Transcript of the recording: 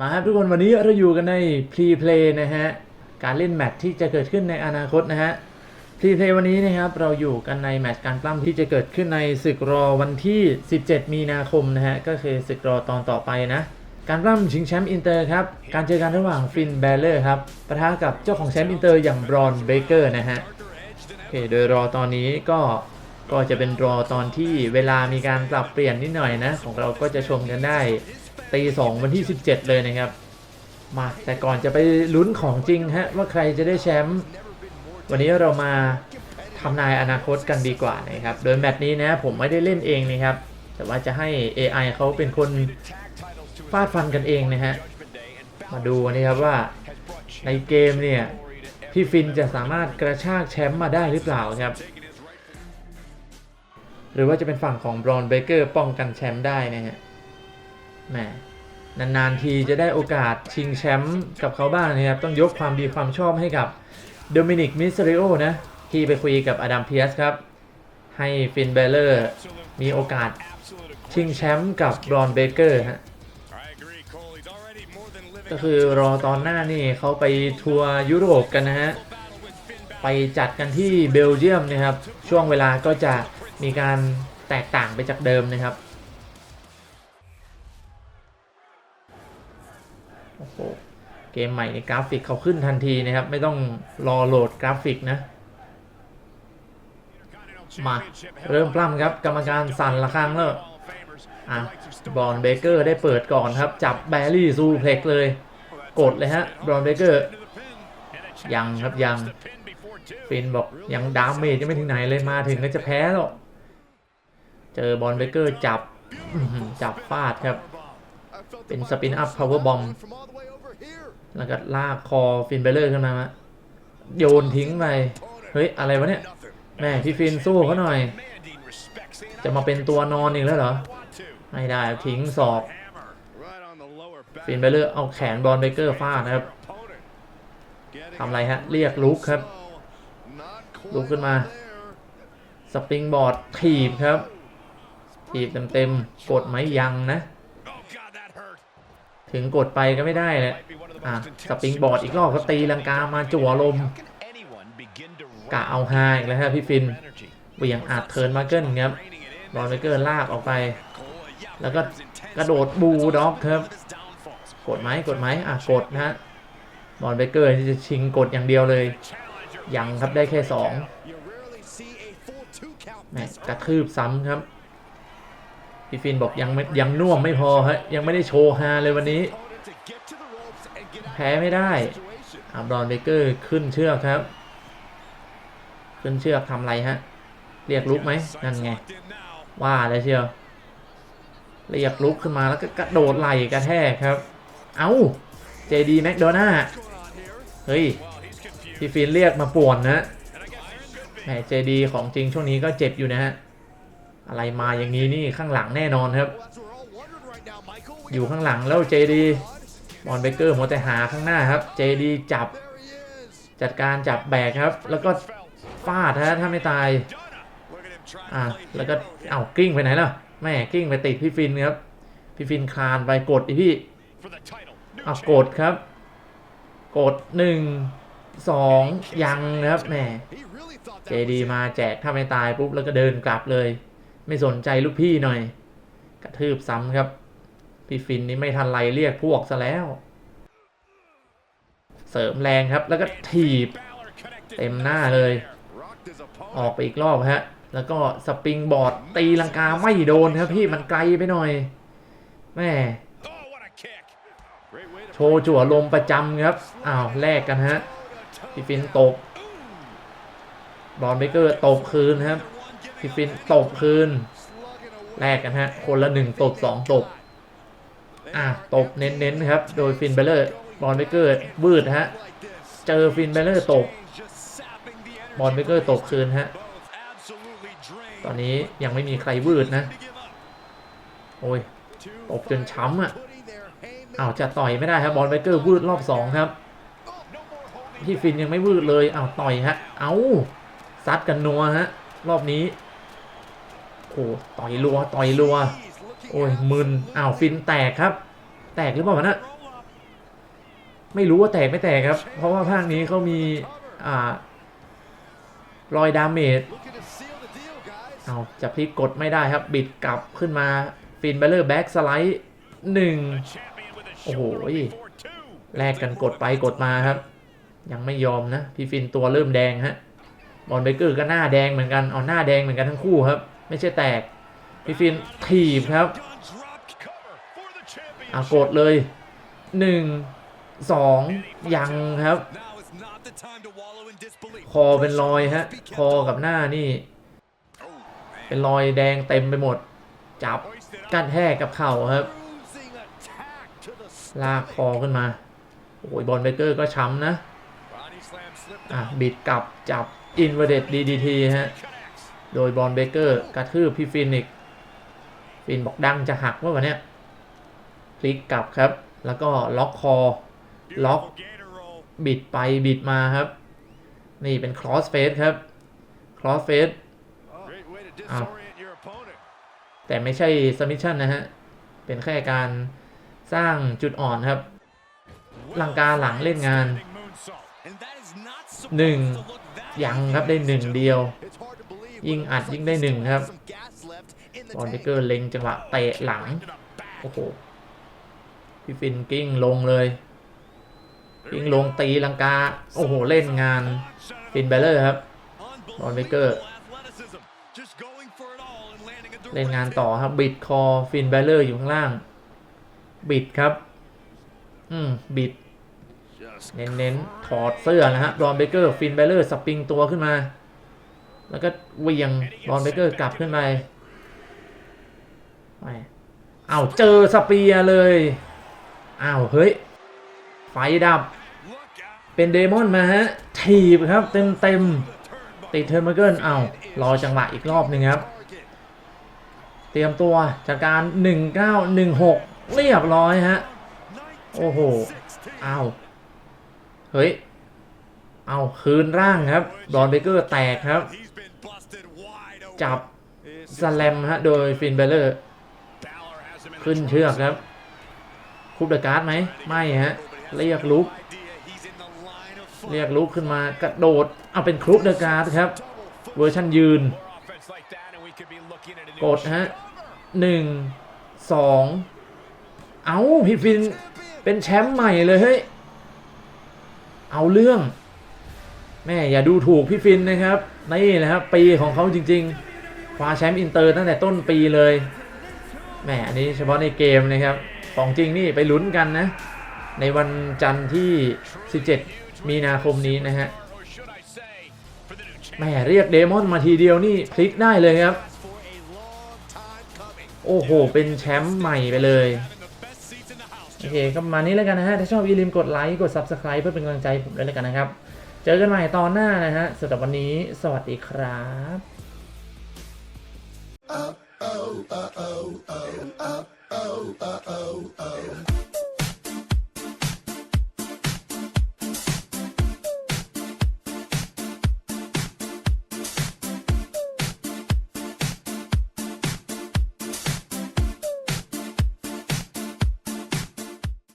มาครับทุกคนวันนี้เราอยู่กันใน Pre Play นะฮะ การเล่นแมตช์ที่จะเกิดขึ้นในอนาคตนะฮะ Pre Play วันนี้นะครับเราอยู่กันในแมตช์การปล้ำที่จะเกิดขึ้นในศึกรอวันที่ 17 มีนาคมนะฮะ ก็คือศึกรอตอนต่อไปนะ การปล้ำชิงแชมป์อินเตอร์ครับ การเจอกันระหว่างฟินแบลเลอร์ครับปะทะกับเจ้าของแชมป์อินเตอร์อย่างบรอนเบเกอร์นะฮะโอเคโดยรอตอนนี้ก็ก็จะเป็นรอตอนที่เวลามีการปรับเปลี่ยนนิดหน่อยนะ ของเราก็จะชมกันได้ ตีสองวันที่ 17 เลยนะครับ มาแต่ก่อนจะไปลุ้นของจริงฮะว่าใครจะได้แชมป์วันนี้เรามาทำนายอนาคตกันดีกว่านะครับ โดยแมตช์นี้นะผมไม่ได้เล่นเองนะครับ แต่ว่าจะให้ AI เขาเป็นคนฟาดฟันกันเองนะฮะ มาดูนะครับว่าในเกมเนี่ยพี่ฟินจะสามารถกระชากแชมป์มาได้หรือเปล่าครับ หรือว่าจะเป็นฝั่งของบรอนเบเกอร์ป้องกันแชมป์ได้นะฮะ แหมนานๆทีจะได้โอกาสชิงแชมป์กับเขาบ้างนะครับ ต้องยกความดีความชอบให้กับโดมินิกมิสเรโอนะ ที่ไปคุยกับอดัมเพียสครับ ให้ฟินเบลเลอร์ มีโอกาสชิงแชมป์กับบรอนเบเกอร์ฮะก็คือรอตอนหน้านี่เขาไปทัวร์ยุโรปกันนะฮะ ไปจัดกันที่เบลเยียมนะครับ ช่วงเวลาก็จะมีการแตกต่างไปจากเดิมนะครับ เกมใหม่ในกราฟิกเขาขึ้นทันทีนะครับ ไม่ต้องรอโหลดกราฟิกนะ มาเริ่มปล้ำครับ กรรมการสั่นละครั้งแล้วอะบอลเบเกอร์ได้เปิดก่อนครับ จับแบรี่ซูเพล็กเลย กดเลยฮะบอลเบเกอร์ยังครับยังฟินบอกยังดามเมจยังไม่ถึงไหนเลยมาถึงก็จะแพ้แล้วเจอบอลเบเกอร์จับจับฟาดครับ เป็นสปินอัพพาวเวอร์บอม แล้วก็ลากคอฟินเบลเลอร์ขึ้นมาฮะโยนทิ้งไป เฮ้ย อะไรวะเนี่ย แม่พี่ฟินสู้เขาหน่อย จะมาเป็นตัวนอนอีกแล้วเหรอ ไม่ได้ทิ้งศอก ฟินเบลเลอร์เอาแขนบอลเบเกอร์ฟาดนะครับทำอะไรฮะ เรียกลุกครับ ลุกขึ้นมา สปริงบอร์ดถีบครับถีบเต็มๆ กดไหมยังนะ ถึงกดไปก็ไม่ได้เลยอะสปริงบอร์ดอีกรอบก็ตีลังกามาจั่วลมกะเอาไฮอีกแล้วฮะพี่ฟินเหวี่ยงอัดเทิร์นมาเกิลครับบอลเบเกอร์ลากออกไป แล้วก็กระโดดบูด็อกครับ กดไหมกดไหมอะกดนะฮะบอลเบเกอร์จะชิงกดอย่างเดียวเลย ยังครับได้แค่สองแมกระทืบซ้ำครับ พี่ฟินบอกยังยังน่วมไม่พอฮะยังไม่ได้โชว์ฮาเลยวันนี้ แพ้ไม่ได้อาบรอนเบเกอร์ขึ้นเชือกครับ ขึ้นเชือกทำอะไรฮะ เรียกลุกไหมนั่นไง ว่าเลยเชียวเรียกลุกขึ้นมาแล้วก็กระโดดไหลกระแทกครับ เอา้าเจดีแมคโดนาเฮ้ยพี่ฟินเรียกมาป่วนนะแหมเจดีของจริงช่วงนี้ก็เจ็บอยู่นะฮะ อะไรมาอย่างนี้นี่ข้างหลังแน่นอนครับ อยู่ข้างหลังแล้วเจดีบอลเบเกอร์มัวแต่หาข้างหน้าครับ เจดีจับ จัดการจับแบกครับ แล้วก็ฟาดฮะถ้าไม่ตายอะแล้วก็เอ้ากลิ้งไปไหนล่ะแม่กลิ้งไปติดพี่ฟินครับ พี่ฟินคลานไปกดดิพี่อะกดครับ กดหนึ่งสองยังนะครับแหมเจดีมาแจกถ้าไม่ตายปุ๊บแล้วก็เดินกลับเลย ไม่สนใจลูกพี่หน่อย กระทืบซ้ำครับ พี่ฟินนี่ไม่ทันไรเรียกพวกซะแล้ว เสริมแรงครับ แล้วก็ถีบ เต็มหน้าเลย ออกไปอีกรอบฮะ แล้วก็สปริงบอร์ดตีลังกาไม่โดนครับพี่มันไกลไปหน่อยแม่โชว์จั่วลมประจำครับ อ้าวแลกกันฮะพี่ฟินตบ บอลเบเกอร์ตบคืนครับ พี่ฟินตบคืนแลกกันฮะ คนละหนึ่งตบสองตบ อะ ตบเน้นๆครับ โดยฟินเบลเลอร์ บอลเบเกอร์วืดฮะ เจอฟินเบลเลอร์ตบ บอลเบเกอร์ตบคืนฮะ ตอนนี้ยังไม่มีใครวืดนะ โอ้ย ตบจนช้ำอะอ้าวจะต่อยไม่ได้ครับบอลเบเกอร์วืดรอบสองครับพี่ฟินยังไม่วืดเลยอ้าวต่อยฮะ เอาซัดกันนัวฮะ รอบนี้ โอ้ต่อยรัวต่อยรัว โอ้ยมึนอ้าวฟินแตกครับ แตกหรือเปล่านะไม่รู้ว่าแตกไม่แตกครับ เพราะว่าภาคนี้เขามีอ่ารอยดาเมจเอาจะพลิกกดไม่ได้ครับ บิดกลับขึ้นมาฟินเบลเลอร์แบ็กสไลด์หนึ่งโอ้โหแลกกันกดไปกดมาครับ ยังไม่ยอมนะ พี่ฟินตัวเริ่มแดงฮะบอลเบเกอร์ก็หน้าแดงเหมือนกัน เอาหน้าแดงเหมือนกันทั้งคู่ครับ ไม่ใช่แตกพี่ฟินถีบครับอากดเลยหนึ่งสองยังครับ คอเป็นรอยฮะ คอกับหน้านี่ เป็นรอยแดงเต็มไปหมด จับกันแทกกับเข่าครับ ลากคอขึ้นมา โอ้ยบอลเบเกอร์ก็ช้ำนะ อะ บิดกลับจับอินเวเดดดีดีทีฮะ โดยบอลเบเกอร์กระทืบพี่ฟินอีก ฟินบอกดังจะหักว่าวันนี้พลิกกลับครับ แล้วก็ล็อกคอ ล็อก บิดไปบิดมาครับ นี่เป็นครอสเฟสครับ ครอสเฟสอ้าวแต่ไม่ใช่สมิชชั่นนะฮะ เป็นแค่การสร้างจุดอ่อนครับ ลังกาหลังเล่นงานหนึ่งยังครับได้หนึ่งเดียว ยิงอัดยิงได้หนึ่งครับบอลเบเกอร์เล็งจังหวะเตะหลัง โอ้โห พี่ฟินกิ้งลงเลยกิ้งลงตีลังกา โอ้โห เล่นงานฟินเบลเลอร์ครับบอลเบเกอร์ เล่นงานต่อครับ บิดคอฟินเบลเลอร์อยู่ข้างล่าง บิดครับ อืม บิด เน้นๆถอดเสื้อนะฮะบอลเบเกอร์ ฟินเบลเลอร์ สปริงตัวขึ้นมา แล้วก็เวียงบอลเบเกอร์กลับขึ้นไปไปเอาเจอสเปียเลยอ้าวเฮ้ย ไฟดับ เป็นเดมอนมาฮะ ถีบครับเต็มเต็มติดเทอร์มาเกิลเอารอจังหวะอีกรอบหนึ่งครับ เตรียมตัวจากการ 1916 เรียบร้อยฮะ โอ้โหเอาเฮ้ย เอาคืนร่างครับดอนเบเกอร์แตกครับ จับสแลมฮะโดยฟินเบลเลอร์ ขึ้นเชือกครับ คุปเดอะการ์ดไหมไม่ฮะ เรียกลุก เรียกลุกขึ้นมากระโดด เอาเป็นครุปเดอะการ์ดครับ เวอร์ชันยืน กดฮะหนึ่งสองเอาพี่ฟินเป็นแชมป์ใหม่เลยเฮ้ย เอาเรื่อง แม่อย่าดูถูกพี่ฟินนะครับนี่แหละครับปีของเขาจริงๆคว้าแชมป์อินเตอร์ตั้งแต่ต้นปีเลยแหมอันนี้เฉพาะในเกมนะครับของจริงนี่ไปลุ้นกันนะ ในวันจันทร์ที่ 17 มีนาคมนี้นะฮะแหมเรียกเดมอนมาทีเดียวนี่พลิกได้เลยครับ โอ้โห เป็นแชมป์ใหม่ไปเลยโอเคก็มานี้แล้วกันนะฮะ ถ้าชอบอย่าลืมกดไลค์ กด Subscribe เพื่อเป็นกำลังใจผมด้วยแล้วกันนะครับ เจอกันใหม่ตอนหน้านะฮะสำหรับวันนี้ สวัสดีครับ oh, oh, oh, oh, oh, oh, oh, oh.